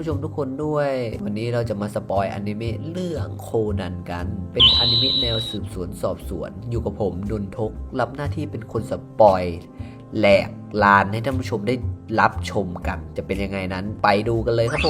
ท่านผู้ชมทุกคนด้วย วันนี้เราจะมาสปอยอนิเมะเรื่องโคนันกัน เป็นอนิเมะแนวสืบสวนสอบสวน อยู่กับผมดุนทก รับหน้าที่เป็นคนสปอยแหลกลานให้ท่านผู้ชมได้รับชมกัน จะเป็นยังไงนั้นไปดูกันเลยครับผ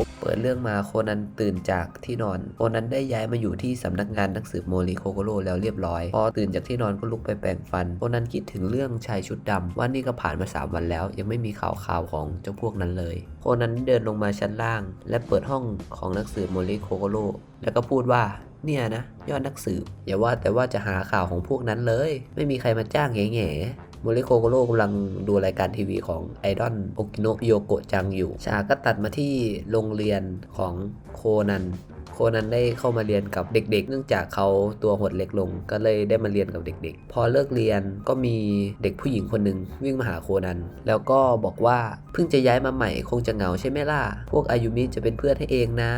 ม ดเรื่องมาโคนันตื่นจากที่นอน โคนันได้ย้ายมาอยู่ที่สำนักงานนักสืบโมริโคโกโรแล้วเรียบร้อย พอตื่นจากที่นอนก็ลุกไปแปรงฟัน โคนันคิดถึงเรื่องชายชุดดำว่านี่ก็ผ่านมา 3 วันแล้ว ยังไม่มีข่าวข่าวของเจ้าพวกนั้นเลย โคนันเดินลงมาชั้นล่าง และเปิดห้องของนักสืบโมริโคโกโรแล้วก็พูดว่าเนี่ยนะ ยอดนักสืบอย่าว่าแต่ว่าจะหาข่าวของพวกนั้นเลย ไม่มีใครมาจ้างแง่ๆ โมริโคโกโร่กำลังดูรายการทีวีของไอดอนโอกิโนโยโกะจังอยู่ ฉากก็ตัดมาที่โรงเรียนของโคนันโคนันได้เข้ามาเรียนกับเด็ก ๆ เนื่องจากเขาตัวหดเล็กลง ก็เลยได้มาเรียนกับเด็ก ๆ พอเลิกเรียนก็มีเด็กผู้หญิงคนหนึ่งวิ่งมาหาโคนัน แล้วก็บอกว่าเพิ่งจะย้ายมาใหม่คงจะเหงาใช่ไหมล่ะ พวกอายุมิจะเป็นเพื่อนให้เองนะ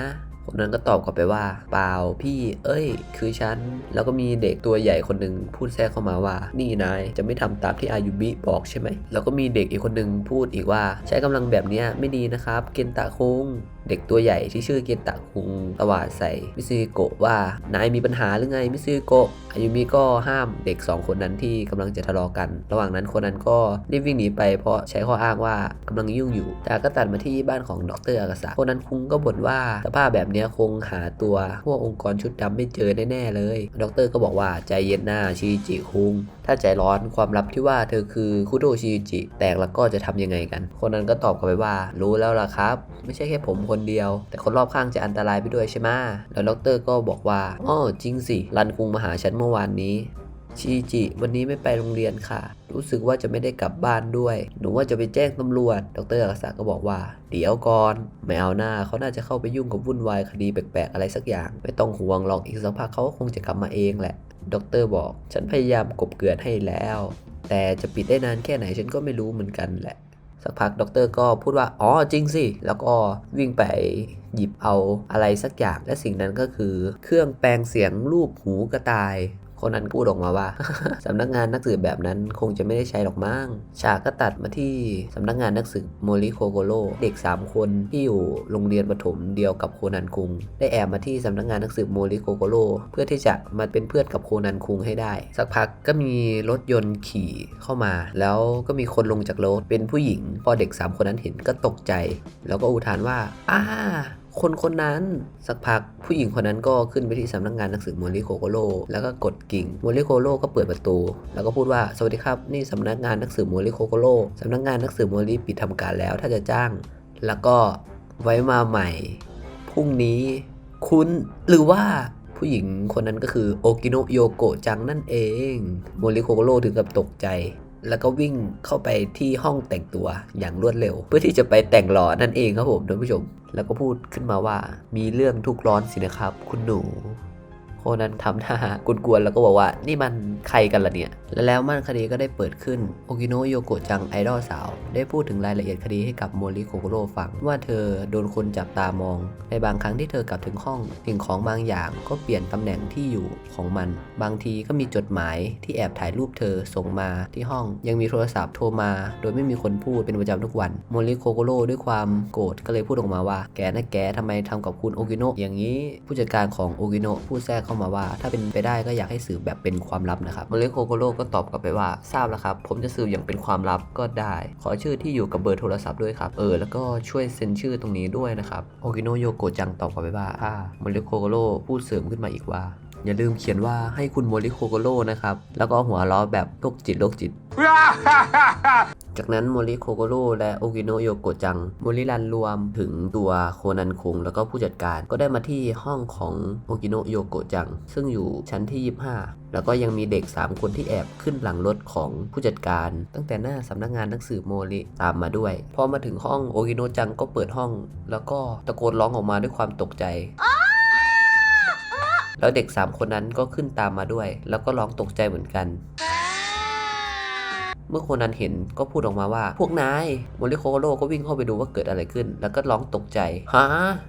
คนนั้นก็ตอบกลับไปว่าเปล่าพี่ เอ้ย คือฉัน แล้วก็มีเด็กตัวใหญ่คนหนึ่งพูดแทรกเข้ามาว่า นี่นายจะไม่ทำตามที่อายุบิบอกใช่ไหม แล้วก็มีเด็กอีกคนหนึ่งพูดอีกว่า ใช้กำลังแบบนี้ไม่ดีนะครับ เกนตะคุงเด็กตัวใหญ่ที่ชื่อเกนตะคุงตวาดใส่มิซึโกะว่านายมีปัญหาหรือไงมิซึโกะอายุมิก็ห้ามเด็กสองคนนั้นที่กำลังจะทะเลาะกัน ระหว่างนั้นคนนั้นก็รีบวิ่งหนีไปเพราะใช้ข้ออ้างว่ากำลังยุ่งอยู่ แต่ก็ตัดมาที่บ้านของดรอากาศะคนนั้นคุงก็บ่นว่าสภาพแบบนี้คงหาตัวพวกองค์กรชุดดำไม่เจอแน่ๆเลยดรก็บอกว่าใจเย็นหน้าชิจิคุงถ้าใจร้อนความลับที่ว่าเธอคือคุโดชิจิ แตกแล้วก็จะทำยังไงกัน คนนั้นก็ตอบกลับไปว่า รู้แล้วล่ะครับ ไม่ใช่แค่ผมคนเดียว แต่คนรอบข้างจะอันตรายไปด้วยใช่ไหมแล้วดรก็บอกว่าอ้อจริงสิรันคุงมาหาฉันเมื่อวานนี้ ชิจิ วันนี้ไม่ไปโรงเรียนค่ะ รู้สึกว่าจะไม่ได้กลับบ้านด้วย หนูว่าจะไปแจ้งตำรวจ ดรอักษะก็บอกว่า เดี๋ยวก่อน ไม่เอาหน้า เขาน่าจะเข้าไปยุ่งกับวุ่นวายคดีแปลกๆอะไรสักอย่าง ไม่ต้องห่วงหรอก อีกสักพักเขาก็คงจะกลับมาเองแหละ ดรบอก ฉันพยายามกบเกลื่อนให้แล้ว แต่จะปิดได้นานแค่ไหนฉันก็ไม่รู้เหมือนกันแหละ สักพักดรก็พูดว่า อ๋อจริงสิ แล้วก็วิ่งไปหยิบเอาอะไรสักอย่าง และสิ่งนั้นก็คือ เครื่องแปลงเสียงรูปหูกระต่าย คนนั้นพูดออกมาว่า สำนักงานนักสืบแบบนั้นคงจะไม่ได้ใช้หรอกมั้งฉากก็ตัดมาที่สำนักงานนักสืบโมริโคโกโร่เด็ก 3 คนที่อยู่โรงเรียนประถมเดียวกับโคนันคุง ได้แอบมาที่สำนักงานนักสืบโมริโคโกโร่เพื่อที่จะมาเป็นเพื่อนกับโคนันคุงให้ได้ สักพักก็มีรถยนต์ขี่เข้ามา แล้วก็มีคนลงจากรถเป็นผู้หญิง พอเด็ก 3 คนนั้นเห็นก็ตกใจ แล้วก็อุทานว่าอ้า คนคนนั้น สักพักผู้หญิงคนนั้นก็ขึ้นไปที่สำนักงานหนังสือโมริโคโกโร่แล้วก็กดกิ่งโมริโคโร่ก็เปิดประตู แล้วก็พูดว่าสวัสดีครับนี่สำนักงานหนังสือโมริโคโกโร่สำนักงานหนังสือโมริปิดทำการแล้วถ้าจะจ้าง แล้วก็ไว้มาใหม่พรุ่งนี้คุณหรือว่าผู้หญิงคนนั้นก็คือโอกิโนโยโกะจังนั่นเอง โมริโคโกโร่ถึงกับตกใจ แล้วก็วิ่งเข้าไปที่ห้องแต่งตัวอย่างรวดเร็ว เพื่อที่จะไปแต่งหล่อนั่นเองครับผมท่านผู้ชม แล้วก็พูดขึ้นมาว่ามีเรื่องทุกข์ร้อนสินะครับ คุณหนู คนันทำท่ากวนๆแล้วก็บอกว่านี่มันใครกันล่ะเนี่ย และแล้วมันคดีก็ได้เปิดขึ้น โอกิโนโยโกะจังไอดอลสาว ได้พูดถึงรายละเอียดคดีให้กับโมริโคโกโร่ฟัง ว่าเธอโดนคนจับตามอง ในบางครั้งที่เธอกลับถึงห้องสิ่งของบางอย่างก็เปลี่ยนตำแหน่งที่อยู่ของมัน บางทีก็มีจดหมายที่แอบถ่ายรูปเธอส่งมาที่ห้อง ยังมีโทรศัพท์โทรมา โดยไม่มีคนพูดเป็นประจำทุกวันโมริโคโกโร่ด้วยความโกรธก็เลยพูดออกมาว่าแกนะแกทำไมทำกับคุณโอกิโนะอย่างนี้ผู้จัดการของโอกิโนะพูดแทรกเข้ามาว่า ถ้าเป็นไปได้ก็อยากให้สืบแบบเป็นความลับนะครับโมริโคโกโร่ก็ตอบกลับไปว่าทราบแล้วครับ ผมจะสืบอย่างเป็นความลับก็ได้ ขอชื่อที่อยู่กับเบอร์โทรศัพท์ด้วยครับเออแล้วก็ช่วยเซ็นชื่อตรงนี้ด้วยนะครับโอกิโนะโยโกะจังตอบกลับไปว่าอ่าโมริโคโกโร่พูดเสริมขึ้นมาอีกว่า อย่าลืมเขียนว่าให้คุณโมริโคโกโร่นะครับแล้วก็หัวล้อแบบโรคจิตโรคจิต จากนั้นโมริโคโกโร่และโอกิโนโยโกจังโมริรันรวมถึงตัวโคนันคุงแล้วก็ผู้จัดการก็ได้มาที่ห้องของโอกิโนโยโกจัง ซึ่งอยู่ชั้นที่ 25 แล้วก็ยังมีเด็ก 3 คนที่แอบขึ้นหลังรถของผู้จัดการ ตั้งแต่หน้าสำนักงานหนังสือโมริตามมาด้วย พอมาถึงห้องโอกิโนจังก็เปิดห้อง แล้วก็ตะโกนร้องออกมาด้วยความตกใจแล้วเด็ก 3 คนนั้นก็ขึ้นตามมาด้วย แล้วก็ร้องตกใจเหมือนกัน เมื่อคนนั้นเห็นก็พูดออกมาว่า พวกนายโมริโคโร่ก็วิ่งเข้าไปดูว่าเกิดอะไรขึ้น แล้วก็ร้องตกใจฮะ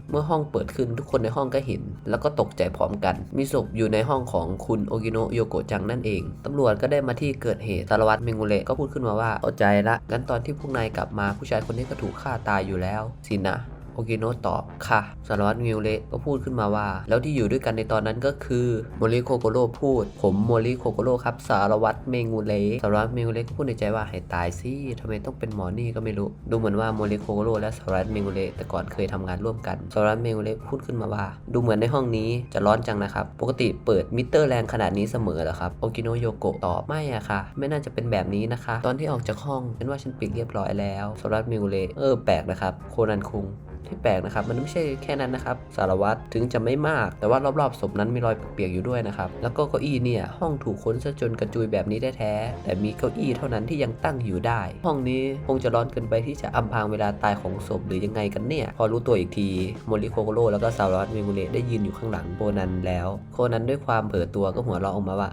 เมื่อห้องเปิดขึ้นทุกคนในห้องก็เห็น แล้วก็ตกใจพร้อมกัน มีศพอยู่ในห้องของคุณโอกิโนะโยโกจังนั่นเองตำรวจก็ได้มาที่เกิดเหตุสารวัตรเมงุเระก็พูดขึ้นมาว่าเข้าใจละงั้นตอนที่พวกนายกลับมาผู้ชายคนนี้ก็ถูกฆ่าตายอยู่แล้วสินะ โอกิโนะตอบค่ะสารวัตรมิวเละก็พูดขึ้นมาว่า แล้วที่อยู่ด้วยกันในตอนนั้นก็คือโมริโคโกโร่พูด ผมโมริโคโกโร่ครับสารวัตรเมงูเละสารวัตรเมงูเละก็พูดในใจว่าให้ตายสิทำไมต้องเป็นหมอนี่ก็ไม่รู้ ดูเหมือนว่าโมริโคโกโร่และสารวัตรเมงูเละแต่ก่อนเคยทำงานร่วมกันสารวัตรเมงูเละพูดขึ้นมาว่า ดูเหมือนในห้องนี้จะร้อนจังนะครับ ปกติเปิดมิเตอร์แรงขนาดนี้เสมอเหรอครับโอกิโนะโยโกะตอบไม่อะค่ะ ไม่น่าจะเป็นแบบนี้นะคะ ตอนที่ออกจากห้องฉันว่าฉันปิดเรียบร้อยแล้วสารวัตรเมงูเละเออแปลกนะครับ โคนันคุง ที่แปลกนะครับ มันไม่ใช่แค่นั้นนะครับ สารวัตรถึงจะไม่มาก แต่ว่ารอบๆศพนั้นมีรอยเปียกๆอยู่ด้วยนะครับ แล้วก็เก้าอี้เนี่ย ห้องถูกค้นซะจนกระจุยแบบนี้ได้แท้ แต่มีเก้าอี้เท่านั้นที่ยังตั้งอยู่ได้ ห้องนี้คงจะร้อนเกินไปที่จะอำพรางเวลาตายของศพหรือยังไงกันเนี่ย พอรู้ตัวอีกทีโมริโคโกโร่แล้วก็สารวัตรเมมูเรได้ยืนอยู่ข้างหลังโคนันแล้ว โคนันด้วยความเผลอตัวก็หัวเราะออกมาว่า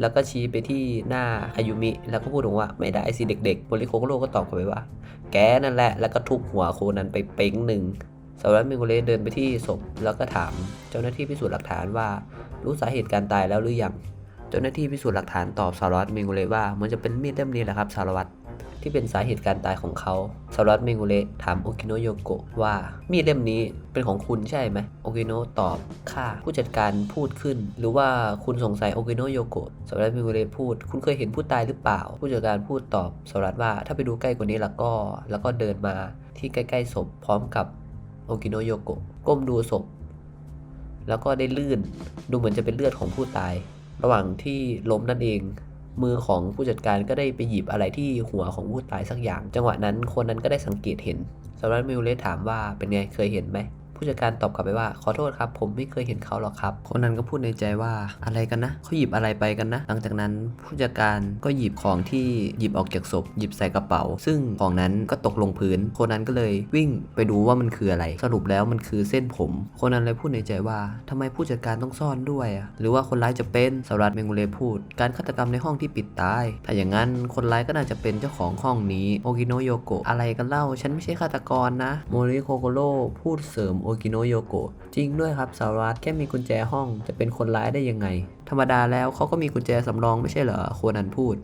แล้วก็ชี้ไปที่หน้าอายุมิ แล้วก็พูดถึงว่าไม่ได้สิเด็กๆโมริโคโกโร่ก็ตอบกลับไปว่า แกนั่นแหละ แล้วก็ทุบหัวโคนันไปเป้งหนึ่งสารวัตรมิโกเลเดินไปที่ศพแล้วก็ถาม เจ้าหน้าที่พิสูจน์หลักฐานว่า รู้สาเหตุการตายแล้วหรือยัง เจ้าหน้าที่พิสูจน์หลักฐานตอบสารวัตรมิโกเลว่า มันจะเป็นมีดเล่มนี้แหละครับสารวัตร ที่เป็นสาเหตุการตายของเขาสารวัตรมิโกเลถามโอกิโนโยโกะว่ามีดเล่มนี้เป็นของคุณใช่ไหมโอกิโนตอบค่ะผู้จัดการพูดขึ้น หรือว่าคุณสงสัยโอกิโนโยโกะสารวัตรมิโกเลพูด คุณเคยเห็นผู้ตายหรือเปล่า ผู้จัดการพูดตอบสารวัตรว่าถ้าไปดูใกล้กว่านี้แล้วก็ แล้วก็เดินมาที่ใกล้ๆศพพร้อมกับโอกิโนโยโกะก้มดูศพ แล้วก็ได้ลื่นดูเหมือนจะเป็นเลือดของผู้ตาย ระหว่างที่ล้มนั่นเอง มือของผู้จัดการก็ได้ไปหยิบอะไรที่หัวของผู้ตายสักอย่าง จังหวะนั้นคนนั้นก็ได้สังเกตเห็นสำหรับมิวเลสถามว่าเป็นไงเคยเห็นไหม ผู้จัดการตอบกลับไปว่าขอโทษครับ ผมไม่เคยเห็นเขาหรอกครับ คนนั้นก็พูดในใจว่าอะไรกันนะเขาหยิบอะไรไปกันนะ หลังจากนั้นผู้จัดการก็หยิบของที่หยิบออกจากศพหยิบใส่กระเป๋า ซึ่งของนั้นก็ตกลงพื้น คนนั้นก็เลยวิ่งไปดูว่ามันคืออะไร สรุปแล้วมันคือเส้นผม คนนั้นเลยพูดในใจว่าทำไมผู้จัดการต้องซ่อนด้วยอะหรือว่าคนร้ายจะเป็นสารัตเมงูเลพูด การฆาตกรรมในห้องที่ปิดตาย ถ้าอย่างนั้นคนร้ายก็น่าจะเป็นเจ้าของห้องนี้โอกิโนโยโกะอะไรกันเล่า ฉันไม่ใช่ฆาตกรนะโมริโคโกโร่พูดเสริมโอกิโนโยโกะจริงด้วยครับสารวัตรแค่มีกุญแจห้องจะเป็นคนร้ายได้ยังไง ธรรมดาแล้วเขาก็มีกุญแจสำรองไม่ใช่เหรอโคนันพูด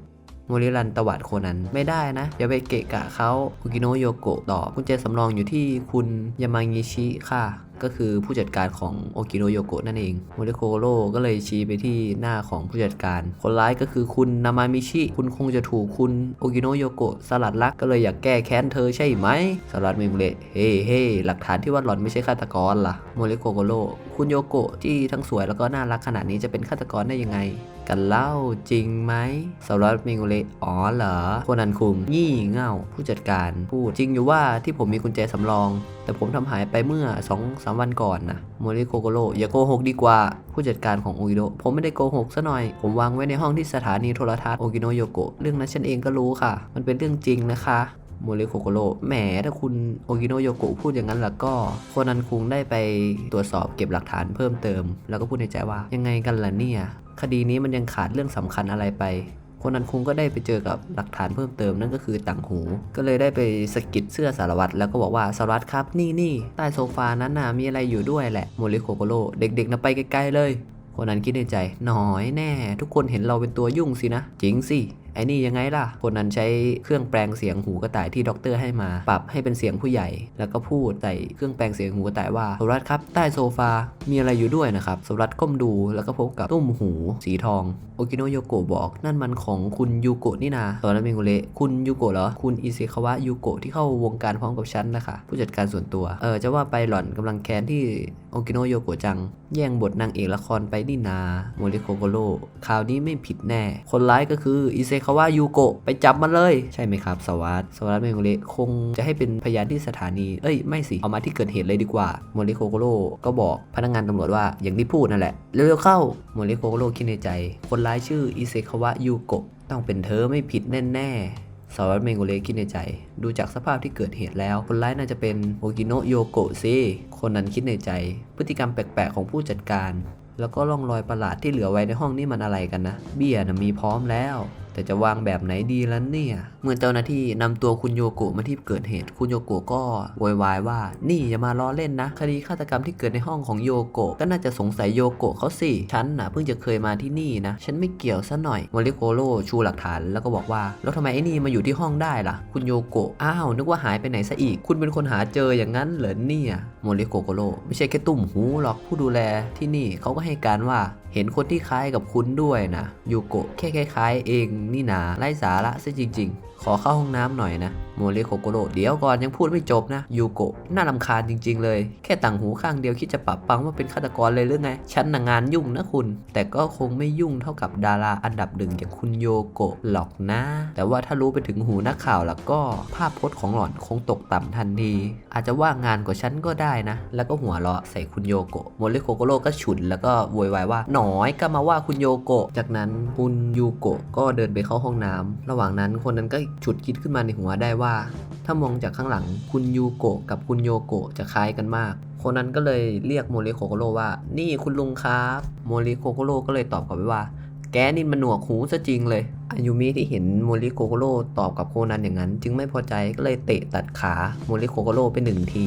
โมริรันตวัดโคนันไม่ได้นะ อย่าไปเกะกะเขาคุกิโนโยโกะตอบกุญแจสำรองอยู่ที่คุณยามางิชิค่ะก็คือผู้จัดการของโอกิโนโยโกะนั่นเอง โมริโคโร่ก็เลยชี้ไปที่หน้าของผู้จัดการ คนร้ายก็คือคุณนามามิชิ คุณคงจะถูกคุณโอกิโนโยโกะสลัดลักก็เลยอยากแก้แค้นเธอใช่ไหม สลัดเมมุเระเฮ้เฮ้หลักฐานที่ว่าหล่อนไม่ใช่ฆาตกรล่ะ โมริโคโร่คุณโยโกะที่ทั้งสวยแล้วก็น่ารักขนาดนี้จะเป็นฆาตกรได้ยังไง กันเล่าจริงไหมสารวัตรเมงุเลอ๋อเหรอโคนันคุงยี่เง่า ผู้จัดการพูดจริงอยู่ว่าที่ผมมีกุญแจสำรอง แต่ผมทำหายไปเมื่อ2อสวันก่อนนะโมริโคโกโรอย่าโกหกดีกว่า ผู้จัดการของโอกิโนะผมไม่ได้โกหกซะหน่อย ผมวางไว้ในห้องที่สถานีโทรทัศน์โอกิโนโยโกะเรื่องนั้นฉันเองก็รู้ค่ะ มันเป็นเรื่องจริงนะคะโมริโคโกโรแหมถ้าคุณโอกิโนโยโกะพูดอย่างนั้นแล้วก็โคนันคุงได้ไปตรวจสอบเก็บหลักฐานเพิ่มเติม แล้วก็พูดในใจว่ายังไงกันล่ะเนี่ย คดีนี้มันยังขาดเรื่องสำคัญอะไรไปคนนั้นคงก็ได้ไปเจอกับหลักฐานเพิ่มเติมนั่นก็คือต่างหู ก็เลยได้ไปสกิดเสื้อสารวัตรแล้วก็บอกว่าสารวัตรครับนี่นี่ใต้โซฟานั้นน่ะมีอะไรอยู่ด้วยแหละโมริโคโกโรเด็กๆนะไปไกลๆเลยคนนั้นคิดในใจ หน่อยแน่ ทุกคนเห็นเราเป็นตัวยุ่งสินะ จริงสิ ไอ้นี่ยังไงล่ะ คนนั้นใช้เครื่องแปลงเสียงหูกระต่ายที่ด็อกเตอร์ให้มา ปรับให้เป็นเสียงผู้ใหญ่ แล้วก็พูดใส่เครื่องแปลงเสียงหูกระต่ายว่าสรัตครับใต้โซฟา มีอะไรอยู่ด้วยนะครับสรัตก้มดูแล้วก็พบกับตุ้มหูสีทองโอกิโนโยโกะบอก นั่นมันของคุณยูโกะนี่นาตอนนั้นเมงโกเละคุณยูโกะเหรอคุณอิเซคาวะยูโกะที่เข้าวงการพร้อมกับฉันนะคะผู้จัดการส่วนตัวเออจะว่าไปหล่อนกำลังแค้นที่โอกิโนโยโกะจัง แย่งบทนางเอกละครไปนี่นาโมริโคโกโร่คราวนี้ไม่ผิดแน่ คนร้ายก็คืออิเซคาวะยูโกะไปจับมันเลย ใช่ไหมครับสวัสดสวัสดเมโกเลคงจะให้เป็นพยานที่สถานี เอ้ยไม่สิเอามาที่เกิดเหตุเลยดีกว่าโมริโคโกโร่ก็บอกพนักงานตำรวจว่าอย่างที่พูดนั่นแหละเร็วๆเข้าโมริโคโกโร่คิดในใจ คนร้ายชื่ออิเซคาวะยูโกะต้องเป็นเธอไม่ผิดแน่ๆสารวัตรเมงโกเลคิดในใจ ดูจากสภาพที่เกิดเหตุแล้ว คนร้ายน่าจะเป็นโอกิโนะโยโกะซิคนนั้นคิดในใจ พฤติกรรมแปลกๆ ของผู้จัดการ แล้วก็ร่องรอยประหลาดที่เหลือไว้ในห้องนี่มันอะไรกันนะ เบี้ยนะมีพร้อมแล้ว แต่จะวางแบบไหนดีล่ะเนี่ย เมื่อเจ้าหน้าที่นำตัวคุณโยโกะมาที่เกิดเหตุ คุณโยโกะก็โวยวายว่า นี่อย่ามาล้อเล่นนะ คดีฆาตกรรมที่เกิดในห้องของโยโกะก็น่าจะสงสัยโยโกะเขาสิ ฉันน่ะเพิ่งจะเคยมาที่นี่นะ ฉันไม่เกี่ยวซะหน่อยโมริโกโรชูหลักฐานแล้วก็บอกว่า แล้วทำไมไอ้นี่มาอยู่ที่ห้องได้ล่ะ คุณโยโกะ อ้าว นึกว่าหายไปไหนซะอีก คุณเป็นคนหาเจออย่างนั้นเหรอเนี่ยโมริโกโกโรไม่ใช่แค่ตุ่มหูหรอก ผู้ดูแลที่นี่เขาก็ให้การว่า เห็นคนที่คล้ายกับคุณด้วยนะยูโกะแค่คล้ายๆ เองนี่นาไร้สาระซะจริง ๆ ขอเข้าห้องน้ำหน่อยนะโมริโกโกโรเดี๋ยวก่อนยังพูดไม่จบนะยูโกะน่ารำคาญจริง ๆ เลย แค่ต่างหูข้างเดียวคิดจะปรับปังว่าเป็นฆาตกรเลยหรือไงฉันน่ะงานยุ่งนะคุณ แต่ก็คงไม่ยุ่งเท่ากับดาราอันดับหนึ่งอย่างคุณโยโกะหรอกนะ แต่ว่าถ้ารู้ไปถึงหูนักข่าวแล้วก็ภาพพจน์ของหล่อนคงตกต่ำทันที อาจจะว่างงานกว่าฉันก็ได้นะ แล้วก็หัวเราะใส่คุณโยโกะโมริโกโกโรก็ฉุนแล้วก็โวยวายว่าหนอยก็มาว่าคุณโยโกะจากนั้นคุณยูโกะก็เดินไปเข้าห้องน้ำระหว่างนั้นคนนั้นก็ฉุดคิดขึ้นมาในหัวได้ว่า ถ้ามองจากข้างหลังคุณยูโกะกับคุณโยโกะจะคล้ายกันมากคนนั้นก็เลยเรียกโมริโคโกโรว่า นี่คุณลุงครับ โมริโคโกโรก็เลยตอบกลับไปว่า แกนี่มันหนวกหูซะจริงเลย อายุมิที่เห็นโมริโคโกโรตอบกับโคนันอย่างนั้น จึงไม่พอใจก็เลยเตะตัดขาโมริโคโกโรไปหนึ่งที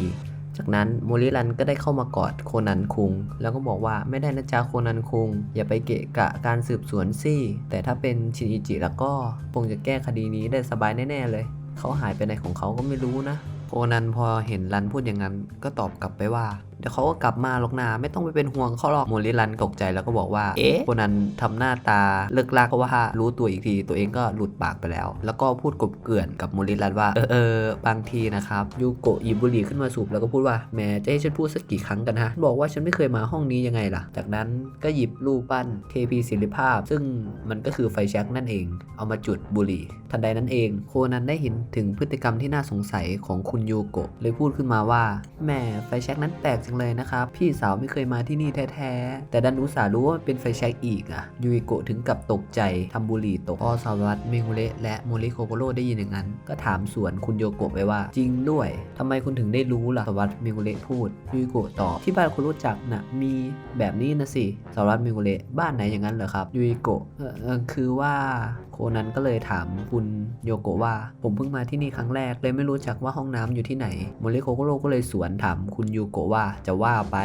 จากนั้นโมริรันก็ได้เข้ามากอดโคนันคุง แล้วก็บอกว่าไม่ได้นะจ๊ะโคนันคุง อย่าไปเกะกะการสืบสวนสิแต่ถ้าเป็นชินอิจิแล้วก็คงจะแก้คดีนี้ได้สบายแน่ๆเลย เขาหายไปไหนของเขาก็ไม่รู้นะ โคนันพอเห็นรันพูดอย่างนั้นก็ตอบกลับไปว่า ดี๋ยวเขาก็กลับมาหรอกนาไม่ต้องไปเป็นห่วงเขาหรอกโมริรันตกใจแล้วก็บอกว่า เอ๊ะโคนันทำหน้าตาเลิกลากเพราะว่ารู้ตัวอีกที ตัวเองก็หลุดปากไปแล้ว แล้วก็พูดกบเกลื่อนกับโมริรันว่า เออเออบางทีนะครับยูโกะหยิบบุหรี่ขึ้นมาสูบแล้วก็พูดว่าแหมจะให้ฉันพูดสักกี่ครั้งกันฮะบอกว่าฉันไม่เคยมาห้องนี้ยังไงล่ะ จากนั้นก็หยิบรูปปั้น KP ศิลปภาพ ซึ่งมันก็คือไฟแช็กนั่นเอง เอามาจุดบุหรี่ ทันใดนั้นเอง โคนันได้เห็นถึงพฤติกรรมที่น่าสงสัยของคุณยูโกะเลยพูดขึ้นมาว่าแหมไฟแช็กนั้นแปลกจังเลยนะครับ พี่สาวไม่เคยมาที่นี่แท้ๆ แต่ดันอุตส่าห์รู้ว่าเป็นไฟแช็กอีกอะยูอิโกะถึงกับตกใจทำบุหรี่ตกพอสาวัตเมงุเระและโมริโคโกโรได้ยินอย่างนั้น ก็ถามสวนคุณโยโกะไปว่า จริงด้วยทำไมคุณถึงได้รู้ล่ะสาวัตเมงุเระพูดยูอิโกะตอบที่บ้านคุณรู้จักน่ะมีแบบนี้นะสิสาวัตเมงุเระบ้านไหนอย่างนั้นเหรอครับยูอิโกะเออคือว่าโคนันก็เลยถามคุณโยโกะว่า ผมเพิ่งมาที่นี่ครั้งแรกเลยไม่รู้จักว่าห้องน้ำอยู่ที่ไหนโมริโคโกโรก็เลยสวนถามคุณโยโกะว่าจะว่าไป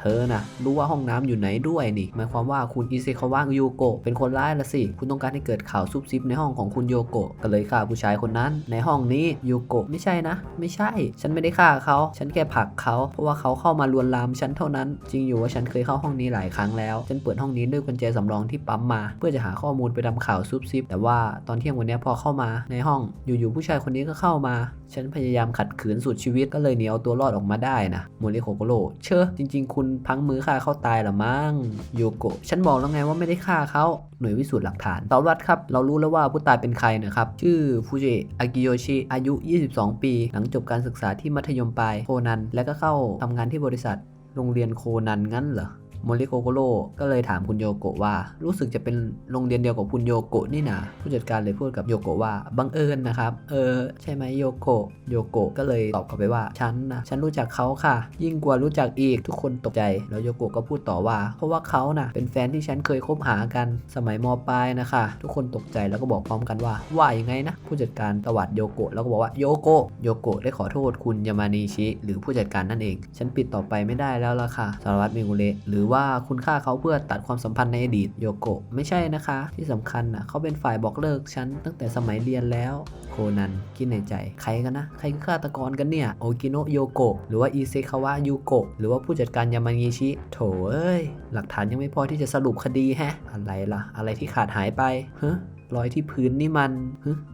เธอนะรู้ว่าห้องน้ำอยู่ไหนด้วยนี่หมายความว่าคุณอิเซคาวะยูโกะเป็นคนร้ายละสิ คุณต้องการให้เกิดข่าวซุบซิบในห้องของคุณโยโกะก็เลยฆ่าผู้ชายคนนั้น ในห้องนี้โยโกะไม่ใช่นะ ไม่ใช่ ฉันไม่ได้ฆ่าเขา ฉันแค่ผลักเขาเพราะว่าเขาเข้ามาลวนลามฉันเท่านั้น จริงอยู่ว่าฉันเคยเข้าห้องนี้หลายครั้งแล้วฉันเปิดห้องนี้ด้วยกุญแจสำรองที่ปั๊มมา เพื่อจะหาข้อมูลไปทำข่าวซุบซิบแต่ว่าตอนเที่ยงวันนี้พอเข้ามาในห้องอยู่ๆผู้ชายคนนี้ก็เข้ามา ฉันพยายามขัดขืนสุดชีวิตก็เลยเหนีเอาตัวรอดออกมาได้นะโมริโคโกโรเชอจริง ๆ คุณพังมือฆ่าเขาตายหรอมั้งโยโกะฉันบอกแล้วไงว่าไม่ได้ฆ่าเขาหน่วยวิสูจน์หลักฐานสารวัตรครับ เรารู้แล้วว่าผู้ตายเป็นใครนะครับ ชื่อฟูจิอากิโยชิอายุ 22 ปี หลังจบการศึกษาที่มัธยมปลายโคนัน และก็เข้าทำงานที่บริษัท โรงเรียนโคนันงั้นเหรอ โมริโกโกโรก็เลยถามคุณโยโกะว่า รู้สึกจะเป็นโรงเรียนเดียวกับคุณโยโกะนี่นะผู้จัดการเลยพูดกับโยโกะว่าบังเอิญนะครับ เออ ใช่ไหมโยโกะโยโกะก็เลยตอบกลับไปว่าฉันนะฉันรู้จักเขาค่ะ ยิ่งกว่ารู้จักอีกทุกคนตกใจ แล้วโยโกะก็พูดต่อว่า เพราะว่าเขาน่ะเป็นแฟนที่ฉันเคยคบหากันสมัยมปลายนะคะ ทุกคนตกใจแล้วก็บอกพร้อมกันว่าว่ายังไงนะ ผู้จัดการตวัดโยโกะแล้วก็บอกว่าโยโกะโยโกะได้ขอโทษคุณยามานิชิ หรือผู้จัดการนั่นเอง ฉันปิดต่อไปไม่ได้แล้วล่ะค่ะสารวัตรเมกุเระหรือว่าคุณฆ่าเขาเพื่อตัดความสัมพันธ์ในอดีตโยโกะไม่ใช่นะคะ ที่สำคัญอะเขาเป็นฝ่ายบอกเลิกฉันตั้งแต่สมัยเรียนแล้ว โคนันคิดในใจ ใครกันนะ ใครคือฆาตกรกันเนี่ยโอกิโนะโยโกะหรือว่าอิเซคาวะยูโกะหรือว่าผู้จัดการยามางิชิ โถเอ้ย หลักฐานยังไม่พอที่จะสรุปคดีแฮะ อะไรล่ะ อะไรที่ขาดหายไปฮะ รอยที่พื้นนี่มัน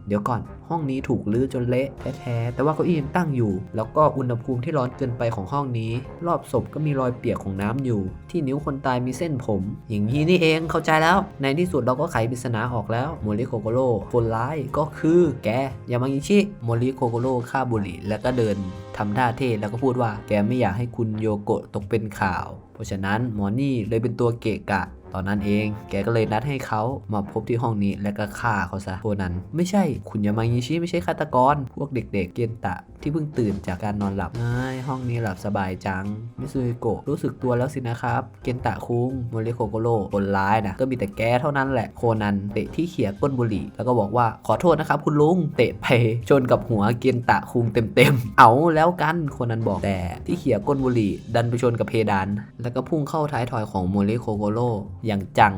เดี๋ยวก่อน ห้องนี้ถูกลื้อจนเละแท้ๆแต่ว่าเก้าอี้ยังตั้งอยู่ แล้วก็อุณหภูมิที่ร้อนเกินไปของห้องนี้ รอบศพก็มีรอยเปียกของน้ำอยู่ ที่นิ้วคนตายมีเส้นผม อย่างนี้นี่เองเข้าใจแล้ว ในที่สุดเราก็ไขปริศนาออกแล้วโมริโคโกโร่คนร้ายก็คือแกยามางิชิโมริโคโกโร่ฆ่าบุหรี่แล้วก็เดินทำท่าเท่แล้วก็พูดว่าแกไม่อยากให้คุณโยโกะตกเป็นข่าว เพราะฉะนั้นหมอนี่เลยเป็นตัวเกะกะ ตอนนั้นเอง แกก็เลยนัดให้เขามาพบที่ห้องนี้แล้วก็ฆ่าเขาซะโคนันไม่ใช่คุณยามางิชิไม่ใช่ฆาตกร พวกเด็ก ๆ เกียนตะ ที่เพิ่งตื่นจากการนอนหลับเอ้ยห้องนี้หลับสบายจัง มิซุฮิโกะรู้สึกตัวแล้วสินะครับ เกนตะคุงโมริโคโกโร่คนร้ายนะก็มีแต่แกเท่านั้นแหละ โคนันเตะที่เขียก้นบุหรี่ แล้วก็บอกว่าขอโทษนะครับคุณลุง เตะไปชนกับหัวเกนตะคุงเต็มๆ เอาแล้วกันโคนันบอกแต่ที่เขียก้นบุหรี่ ดันไปชนกับเพดาน แล้วก็พุ่งเข้าท้ายทอยของโมริโคโกโร่อย่างจัง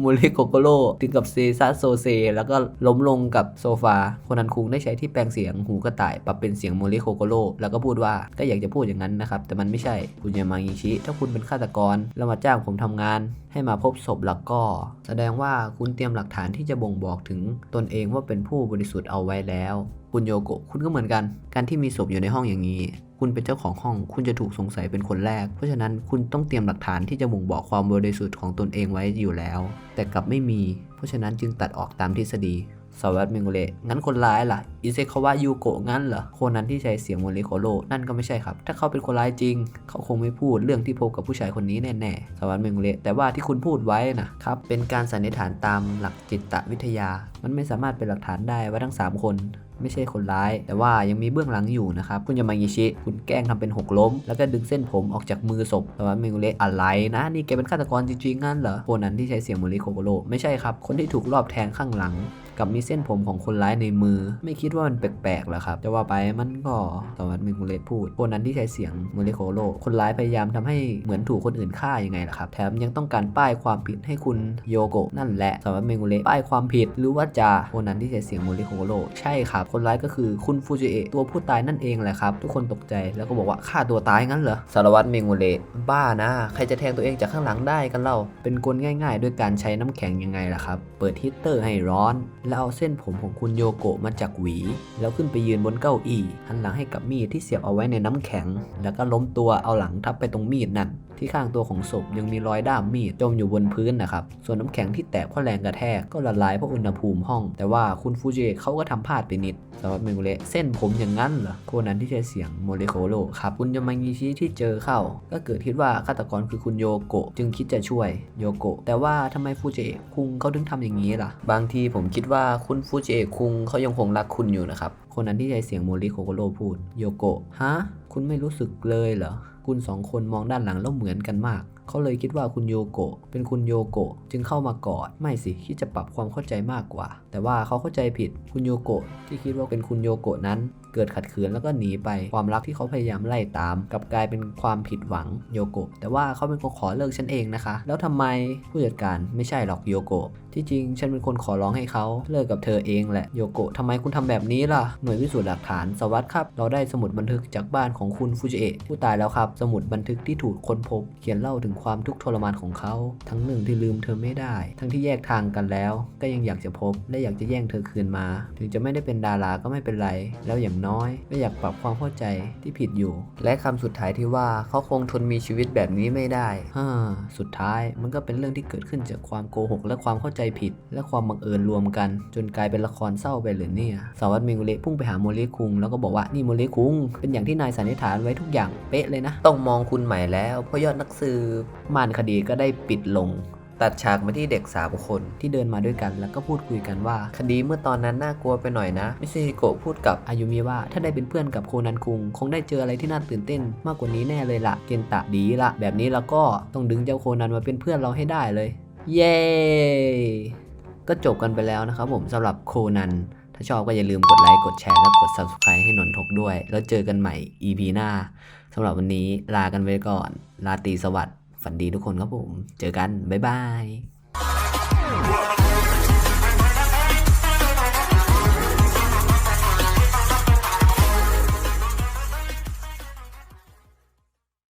โมริโคโกโร่ถึงกับเซซัสโซเซ แล้วก็ล้มลงกับโซฟา โคนันคุงได้ใช้ที่แปลงเสียงหูกระต่ายปรับเป็นเสียงโมริโคโกโร่แล้วก็พูดว่าก็อยากจะพูดอย่างนั้นนะครับ แต่มันไม่ใช่คุณยามางิชิ ถ้าคุณเป็นฆาตกรแล้วมาจ้างผมทำงาน ให้มาพบศพแล้วก็ แสดงว่าคุณเตรียมหลักฐานที่จะบ่งบอกถึงตนเองว่าเป็นผู้บริสุทธิ์เอาไว้แล้ว คุณโยโกะคุณก็เหมือนกัน การที่มีศพอยู่ในห้องอย่างนี้ คุณเป็นเจ้าของห้อง คุณจะถูกสงสัยเป็นคนแรก เพราะฉะนั้นคุณต้องเตรียมหลักฐานที่จะบ่งบอกความบริสุทธิ์ของตนเองไว้อยู่แล้ว แต่กลับไม่มี เพราะฉะนั้นจึงตัดออกตามทฤษฎี สวัสดเมงุเระงั้นคนร้ายล่ะ อิเซคาวะยูโกะงั้นเหรอ คนนั้นที่ใช้เสียงโมริโคโรนั่นก็ไม่ใช่ครับ ถ้าเขาเป็นคนร้ายจริง เขาคงไม่พูดเรื่องที่พบกับผู้ชายคนนี้แน่ๆ สวัสดเมงุเระแต่ว่าที่คุณพูดไว้นะครับ เป็นการสันนิษฐานตามหลักจิตวิทยา มันไม่สามารถเป็นหลักฐานได้ว่าทั้ง 3 คนไม่ใช่คนร้าย แต่ว่ายังมีเบื้องหลังอยู่นะครับ คุณยามางิชิ คุณแกล้งทำเป็นหกล้ม แล้วก็ดึงเส้นผมออกจากมือศพแต่ว่าเมงุเระอะไรนะ นี่แกเป็นฆาตกรจริงๆงั้นเหรอคนนั้นที่ใช้เสียงโมริโคโกโรไม่ใช่ครับ คนที่ถูกรอบแทงข้างหลัง กับมีเส้นผมของคนร้ายในมือ ไม่คิดว่ามันแปลกๆหรอครับ จะว่าไปมันก็สวัสดิ์เมงุเรตพูดคนนั้นที่ใช้เสียงโมริโคโรคนร้ายพยายามทำให้เหมือนถูกคนอื่นฆ่ายังไงล่ะครับ แถมยังต้องการป้ายความผิดให้คุณโยโกะนั่นแหละสวัสดิ์เมงุเรตป้ายความผิดหรือว่าจะคนนั้นที่ใช้เสียงโมริโคโรใช่ครับ คนร้ายก็คือคุณฟูจิเอะตัวผู้ตายนั่นเองแหละครับ ทุกคนตกใจแล้วก็บอกว่าฆ่าตัวตายงั้นเหรอสารวัตรเมงุเรตบ้านะ ใครจะแทงตัวเองจากข้างหลังได้กันเล่าเป็นกลง่าย ๆ ด้วยการใช้น้ำแข็งยังไงล่ะครับ เปิดฮีตเตอร์ให้ร้อนแล้วเอาเส้นผมของคุณโยโกะมาจากหวี แล้วขึ้นไปยืนบนเก้าอี้หันหลังให้กับมีดที่เสียบเอาไว้ในน้ำแข็ง แล้วก็ล้มตัวเอาหลังทับไปตรงมีดนั่น ที่ข้างตัวของศพยังมีรอยด้ามมีดจมอยู่บนพื้นนะครับ ส่วนน้ำแข็งที่แตกเพราะแรงกระแทกก็ละลายเพราะอุณหภูมิห้อง แต่ว่าคุณฟูจิเอะเขาก็ทำพลาดไปนิดสำหรับเมงุเระเส้นผมอย่างนั้นเหรอโคนั้นที่ใช้เสียงโมริโคโรครับคุณยามางิชิที่เจอเข้า ก็เกิดคิดว่าฆาตกรคือคุณโยโกะจึงคิดจะช่วยโยโกะแต่ว่าทำไมฟูจิเอะคุงเขาถึงทำอย่างนี้ล่ะ บางทีผมคิดว่าคุณฟูจิเอะคุงเขายังคงรักคุณอยู่นะครับคนนั้นที่ใช้เสียงโมริโคโกโรพูดโยโกะฮะคุณไม่รู้สึกเลยเหรอ คุณสองคนมองด้านหลังแล้วเหมือนกันมากเขาเลยคิดว่าคุณโยโกะเป็นคุณโยโกะจึงเข้ามากอด ไม่สิคิดจะปรับความเข้าใจมากกว่า แต่ว่าเขาเข้าใจผิดคุณโยโกะที่คิดว่าเป็นคุณโยโกะนั้น เกิดขัดขืนแล้วก็หนีไปความรักที่เขาพยายามไล่ตามกับกลายเป็นความผิดหวังโยโกะแต่ว่าเขาเป็นคนขอเลิกฉันเองนะคะ แล้วทำไมผู้จัดการไม่ใช่หรอกโยโกะที่จริงฉันเป็นคนขอร้องให้เขาเลิกกับเธอเองแหละโยโกะทำไมคุณทำแบบนี้ล่ะหน่วยพิสูจน์หลักฐานสวัสดครับ เราได้สมุดบันทึกจากบ้านของคุณฟูจิเอะผู้ตายแล้วครับ สมุดบันทึกที่ถูกค้นพบเขียนเล่าถึงความทุกข์ทรมานของเขา ทั้งหนึ่งที่ลืมเธอไม่ได้ ทั้งที่แยกทางกันแล้ว ก็ยังอยากจะพบ และอยากจะแย่งเธอคืนมา ถึงจะไม่ได้เป็นดาราก็ไม่เป็นไร แล้วอย่างน้อยก็อยากปรับความเข้าใจที่ผิดอยู่ และคำสุดท้ายที่ว่าเขาคงทนมีชีวิตแบบนี้ไม่ได้ฮ่าสุดท้ายมันก็เป็นเรื่องที่เกิดขึ้นจากความโกหก และความเข้าใจผิด และความบังเอิญรวมกัน จนกลายเป็นละครเศร้าไปเลยเนี่ยสาวัตรเมงุเระพุ่งไปหาโมริคุงแล้วก็บอกว่านี่โมริคุงเป็นอย่างที่นายสันนิษฐานไว้ทุกอย่างเป๊ะเลยนะ ต้องมองคุณใหม่แล้วเพราะยอดนักสืบม่านคดีก็ได้ปิดลง ตัดฉากมาที่เด็ก3คนที่เดินมาด้วยกันแล้วก็พูดคุยกันว่า คดีเมื่อตอนนั้นน่ากลัวไปหน่อยนะมิซิฮิโกะพูดกับอายุมิว่าถ้าได้เป็นเพื่อนกับโคนันคุง คงได้เจออะไรที่น่าตื่นเต้นมากกว่านี้แน่เลยละเกนตะดีละแบบนี้เราก็ต้องดึงเจ้าโคนันมาเป็นเพื่อนเราให้ได้เลย เย้ก็จบกันไปแล้วนะครับผมสำหรับโคนันถ้าชอบก็อย่าลืมกดไลค์ กดแชร์ และกด subscribe ให้นนทกด้วย แล้วเจอกันใหม่ EP หน้าสำหรับวันนี้ลากันไปก่อน ลาตีสวัสดิ์ ฝันดีทุกคนครับผม เจอกัน บ๊ายบาย